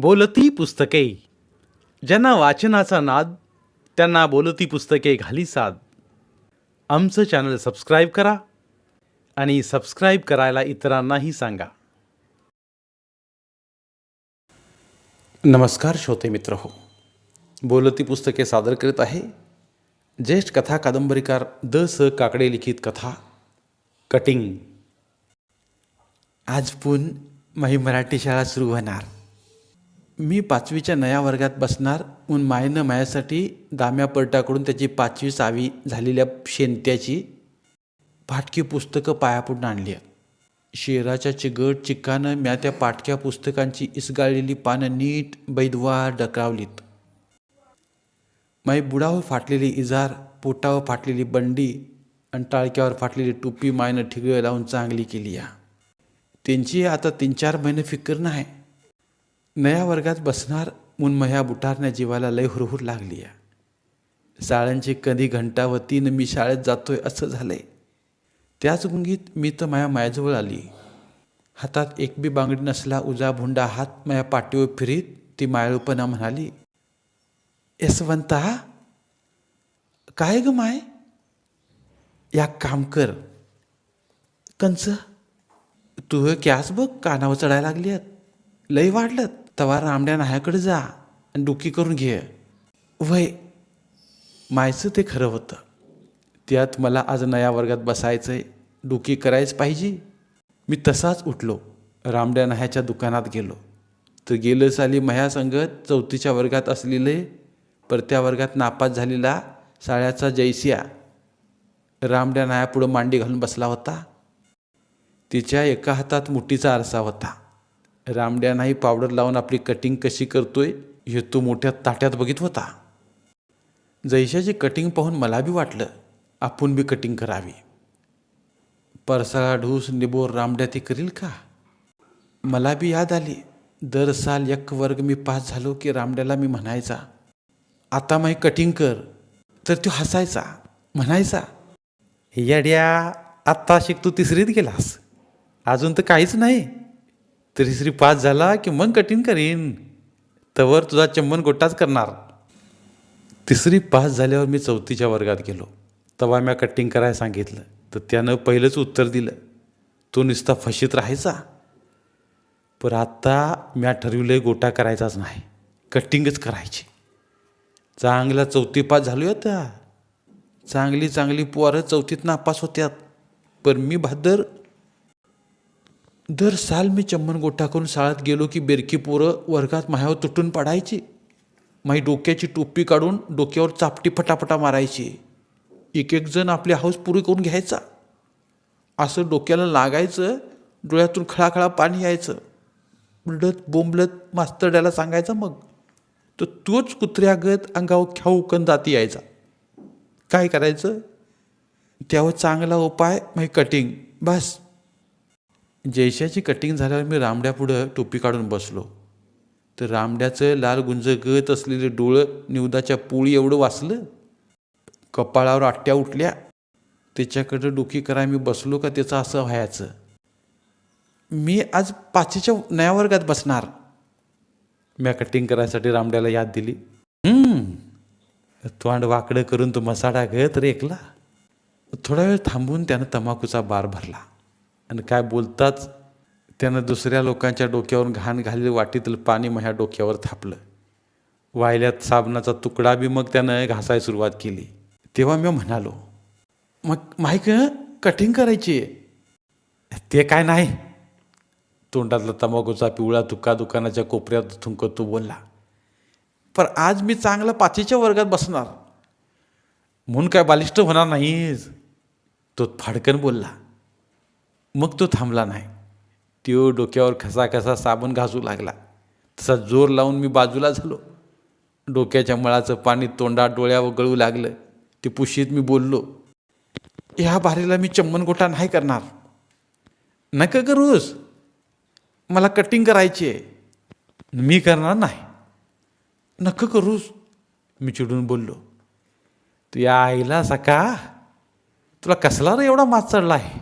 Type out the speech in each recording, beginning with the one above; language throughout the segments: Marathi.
बोलती पुस्तके. ज्यांना वाचनाचा नाद त्यांना बोलती पुस्तके घाली साद. आमचं चॅनल सबस्क्राईब करा आणि सबस्क्राईब करायला इतरांनाही सांगा. नमस्कार श्रोते मित्र हो. बोलती पुस्तके सादर करीत आहे ज्येष्ठ कथा कादंबरीकार द स काकडे लिखित कथा कटिंग. आजपून माझी मराठी शाळा सुरू होणार. मी पाचवीच्या नया वर्गात बसणार म्हणून मायनं मायासाठी दाम्या पर्टाकडून त्याची पाचवी सावी झालेल्या शेंत्याची फाटकी पुस्तकं पायापुढून आणली शेराच्या चिगट चिक्कानं म्या त्या पाटक्या पुस्तकांची इसगाळलेली पानं नीट बैदवार डकावलीत माई बुडावर फाटलेली इजार पोटावर फाटलेली बंडी आणि टाळक्यावर फाटलेली टोपी मायनं ठिगळं लावून चांगली केली या. त्यांची आता तीन चार महिने फिकर नाही. नया वर्गात बसणार मुन्मया बुटारण्या जीवाला लय हुरहुर लागली आहे शाळांची कधी घंटावतीनं मी शाळेत जातोय असं झालंय. त्याच गुंगीत मी तर माया मायाजवळ आली. हातात एक बी बांगडी नसला उजा भुंडा हात माया पाठीवर फिरीत ती मायाळूपणा म्हणाली यशवंता काय ग माय? या काम कर. कंच तू हे कॅस बघ कानावर चढायला लागली आहेत लय वाढलं तवा रामड्या नाह्याकडे जा आणि डुकी करून घे. वय मायचं ते खरं होतं. त्यात मला आज नया वर्गात बसायचं आहे डुकी करायच पाहिजे. मी तसाच उठलो. रामड्या नाह्याच्या दुकानात गेलो. तर गेलं साली मह्या संगत चौथीच्या वर्गात असलेले परत्या वर्गात नापास झालेला साळ्याचा जैसिया. रामड्या नायापुढं मांडी घालून बसला होता. तिच्या एका हातात मुठीचा आरसा होता. रामड्या नाही पावडर लावून आपली कटिंग कशी करतोय हे तो मोठ्या ताट्यात बघित होता. जैशाची कटिंग पाहून मला बी वाटलं आपण बी कटिंग करावी. परसाळा ढूस निबोर रामड्या ती करील का? मला बी याद आली दर साल एक वर्ग मी पास झालो की रामड्याला मी म्हणायचा आता माही कटिंग कर. तर तो हसायचा म्हणायचा येड्या आत्ता शिक तू तिसरीत गेलास. अजून तर काहीच नाही. तिसरी पास झाला की मग कठीण करीन. तवर तुझा चंबन गोटाच करणार. तिसरी पास झाल्यावर मी चौथीच्या वर्गात गेलो. तवा म्या कटिंग करायला सांगितलं. तर त्यानं पहिलंच उत्तर दिलं. तो नुसता फशीत राहायचा. पण आत्ता म्या ठरविलं गोटा करायचाच नाही. कटिंगच करायची. चांगला चौथी पास झालो आता. चांगली चांगली पोरं चौथीत नापास होत्यात. पण मी भादर दर साल मी चम्मन गोठा करून शाळेत गेलो की बेरकी पोरं वर्गात माह्यावर तुटून पडायची. माही डोक्याची टोपी काढून डोक्यावर चापटी फटाफटा मारायची. एक एक जण आपली हाऊस पुरी करून घ्यायचा. असं डोक्याला लागायचं डोळ्यातून खळाखळा पाणी यायचं. बुलडत बोंबलत मास्तरड्याला सांगायचं मग. तर तोच कुत्र्यागत अंगावर ख्याऊ जाती यायचा. काय करायचं? त्यावर चांगला उपाय मग कटिंग. बस. जैशाची कटिंग झाल्यावर मी रामड्यापुढं टोपी काढून बसलो. तर रामड्याचं लाल गुंज गत असलेले डोळं निवदाच्या पोळी एवढं वाचलं? कपाळावर आट्ट्या उठल्या. त्याच्याकडं डोकी कराय मी बसलो का त्याचं असं व्हायचं? मी आज पाचीच्या नया वर्गात बसणार. म्या कटिंग करायसाठी रामड्याला याद दिली. तोंड वाकडं करून तो मसाडा गत रेकला. थोडा वेळ थांबून त्यानं तंबाखूचा बार भरला. आणि काय बोलताच त्यानं दुसऱ्या लोकांच्या डोक्यावरून घाण घालेलं वाटीतलं पाणी माझ्या डोक्यावर थापलं. वाहिल्यात साबणाचा तुकडा बी मग त्यानं घासायला सुरुवात केली. तेव्हा मी म्हणालो मग माहीक कठीण करायची ते काय नाही. तोंडातला तंबाखूचा पिवळा तुका दुकानाच्या कोपऱ्यात थुंकत तो बोलला पण आज मी चांगला पाचीच्या वर्गात बसणार. म्हणून काय बालिष्ट होणार नाहीच तो फाडकन बोलला मग तो थांबला नाही. त्यो डोक्यावर खसा खसा साबण घासू लागला. तसा जोर लावून मी बाजूला झालो. डोक्याच्या मळाचं पाणी तोंडात डोळ्यावर गळू लागलं. ते पुशीत मी बोललो ह्या बारीला मी चम्मन गोटा नाही करणार. नका करूस मला कटिंग करायची आहे. मी करणार नाही. नक्क करूस मी चिडून बोललो तू या आईला सका. तुला कसला रे एवढा मात चढला आहे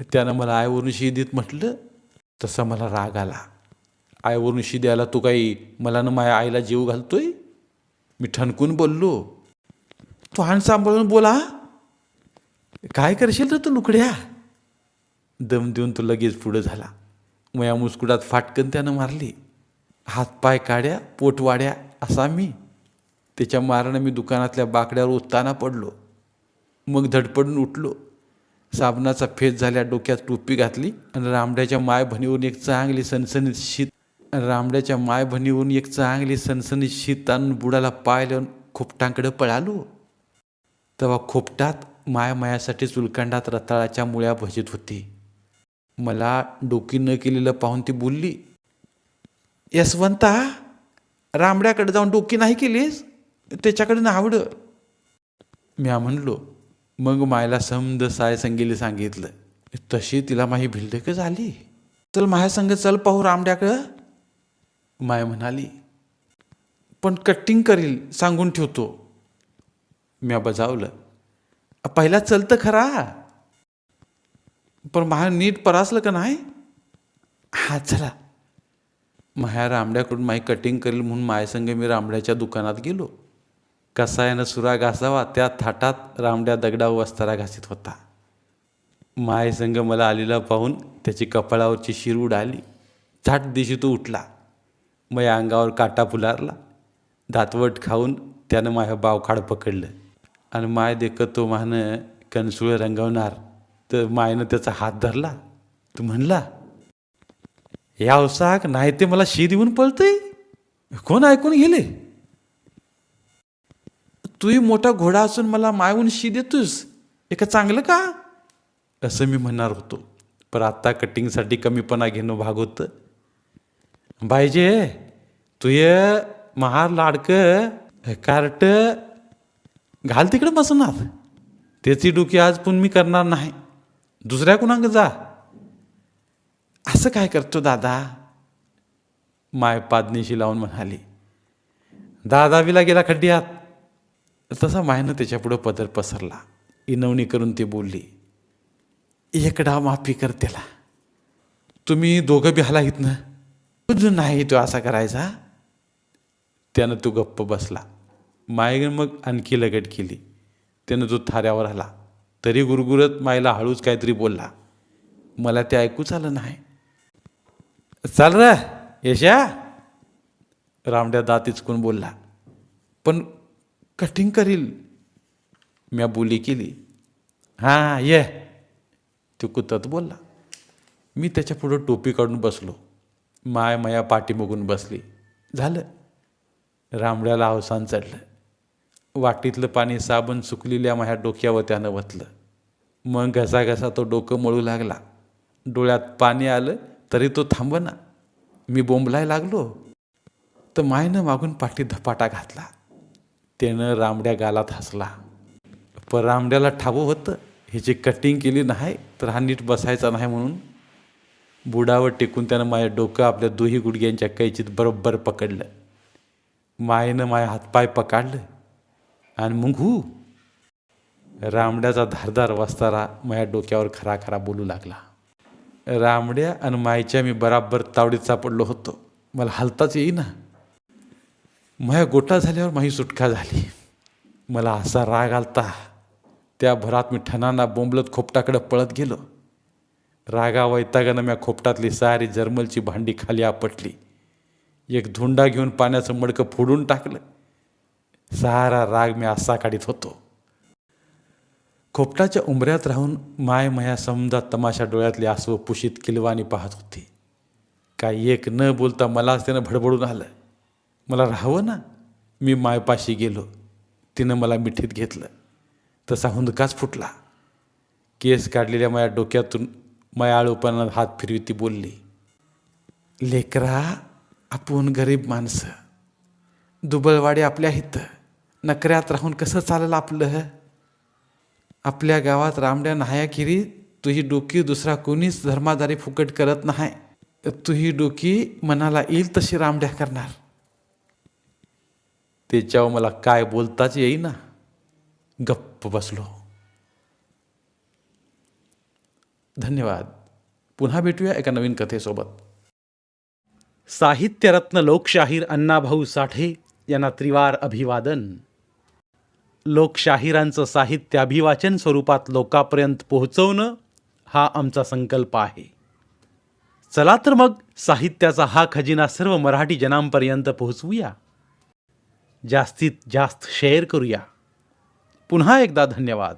त्यानं मला आईवरून शिदीत म्हटलं तसा मला राग आला. आईवरून शी द्यायला तू काही मला ना माझ्या आईला जीव घालतोय? मी ठणकून बोललो तू हाण सांभाळून बोला. काय करशील तर तू लुकड्या दम देऊन तो लगेच पुढं झाला. मया मुस्कुडात फाटकन त्यानं मारली. हातपाय काड्या पोट वाड्या असा मी. त्याच्या मारानं मी दुकानातल्या बाकड्यावर उत्ताना पडलो. मग धडपडून उठलो. साबणाचा फेस झाल्या डोक्यात टोपी घातली आणि रामड्याच्या मायभणीवरून एक चांगली सनसनीत शीत आणि रामड्याच्या मायभणीवरून एक चांगली सनसनीत शीत आणून बुडाला पाय लावून खोपटांकडे पळालो. तेव्हा खोपटात माया मायासाठी चुलकांडात रताळाच्या मुळ्या भजीत होती. मला डोकी न केलेलं पाहून ती बोलली यशवंता रामड्याकडे जाऊन डोकी नाही केलीस? त्याच्याकडे नावडं. म्या म्हणलो मग मायला समद साय संगीले सांगितलं तशी तिला माही भिल्डक झाली. चल माया संग चल पाहू रामड्याकडं. माय म्हणाली पण कटिंग करील सांगून ठेवतो. म्या बजावलं पहिला चलतं खरा. पण माया नीट परासलं का नाही? हा चला. माया रामड्याकडून माई कटिंग करेल म्हणून मायासंग मी रामड्याच्या दुकानात गेलो. कसायानं सुरा घासावा त्या थाटात रामड्या दगडा वस्तारा घासीत होता. मायसंग मला आलेला पाहून त्याची कपाळावरची शिर उडाली. झाट दिशी तो उठला. मग अंगावर काटा फुलारला. दातवट खाऊन त्यानं माझ्या बावखाड पकडलं. आणि माय देखत तो मानं कणसुळं रंगवणार. तर मायनं त्याचा हात धरला. तू म्हणला या अवसाक नाही ते मला शी देऊन पळतंय? कोण ऐकून गेले? तूही मोठा घोडा असून मला मायवून शी देतोस? हे का चांगलं का? असं मी म्हणणार होतो. पर आत्ता कटिंगसाठी कमीपणा घेणं भाग होतं. बायजे तुय महार लाडकं कार्ट घाल तिकडे बसणार. त्याची डोकी आज पण मी करणार नाही. दुसऱ्या कुणांग जा. असं काय करतो दादा? माय पादनीशी लावून म्हणाली. दादा विला गेला खड्ड्यात. तसा मायनं त्याच्यापुढं पदर पसरला. इनवणी करून ती बोलली एकडा माफी कर त्याला. तुम्ही दोघं बी हला इथनं. नाही तो असा करायचा? त्यानं तो गप्प बसला. मायेनं मग आणखी लगट केली. त्यानं तो थाऱ्यावर आला. तरी गुरगुरत मायला हळूच काहीतरी बोलला मला ते ऐकूच आलं नाही. चाल र यशा. रामड्या दात इचकून बोलला पण कटिंग करील. म्या बोली केली. हां ये. तो कुतत बोलला. मी त्याच्या पुढं टोपी काढून बसलो. माय माया पाठीमागून बसली. झालं. रामड्याला अवसान चढलं. वाटीतलं पाणी साबण सुकलेल्या माझ्या डोक्यावर त्यानं वतलं. मग घसा घसा तो डोकं मळू लागला. डोळ्यात पाणी आलं तरी तो थांबना. मी बोंबलाय लागलो. तर मायनं मागून पाठी धपाटा घातला. त्यानं रामड्या गालात हसला. पण रामड्याला ठावं होतं ह्याची कटिंग केली नाही तर हा नीट बसायचा नाही म्हणून बुडावर टेकून त्यानं माझ्या डोकं आपल्या दोही गुडघ्यांच्या कैचीत बरोबर पकडलं. मायनं माझ्या हातपाय पकडलं आणि मग हू रामड्याचा धारदार वस्तारा माझ्या डोक्यावर खरा खरा बोलू लागला. रामड्या आणि मायच्या मी बराबर तावडीत सापडलो होतो. मला हलताच येईना. माझ्या गोटा झाल्यावर माझी सुटका झाली. मला असा राग आलता. त्या भरात मी ठणाना बोंबलत खोपटाकडे पळत गेलो. रागा वैतागानं म्या खोपटातली सारी जर्मलची भांडी खाली आपटली. एक धुंडा घेऊन पाण्याचं मडकं फोडून टाकलं. सारा राग मी असा काढीत होतो. खोपटाच्या उंबऱ्यात राहून माय मया समजा तमाशा डोळ्यातली आसव पुशीत किलवानी पाहत होती. काय एक न बोलता मलाच त्यानं भडबडून आलं. मला राहावं ना. मी मायपाशी गेलो. तिनं मला मिठीत घेतलं. तसा हुंदकाच फुटला. केस काढलेल्या माझ्या डोक्यातून मयाळूपणानं हात फिरवी ती बोलली लेकरा आपण गरीब माणसं. दुबळवाडी आपल्या हित. नकऱ्यात राहून कसं चालेल आपलं? आपल्या गावात रामड्या नायाखिरी तुही डोकी दुसरा कोणीच धर्मादारी फुकट करत नाही. तुही डोकी मनाला येईल तशी रामड्या करणार. त्याच्यावर मला काय बोलताच येईना. गप्प बसलो. धन्यवाद. पुन्हा भेटूया एका नवीन कथेसोबत. साहित्यरत्न लोकशाहीर अण्णाभाऊ साठे यांना त्रिवार अभिवादन. लोकशाहिरांचं साहित्य अभिवाचन स्वरूपात लोकापर्यंत पोहोचवणं हा आमचा संकल्प आहे. चला तर मग साहित्याचा हा खजिना सर्व मराठी जनांपर्यंत पोहोचवूया. जास्तीत जास्त शेअर करूया. पुन्हा एकदा धन्यवाद.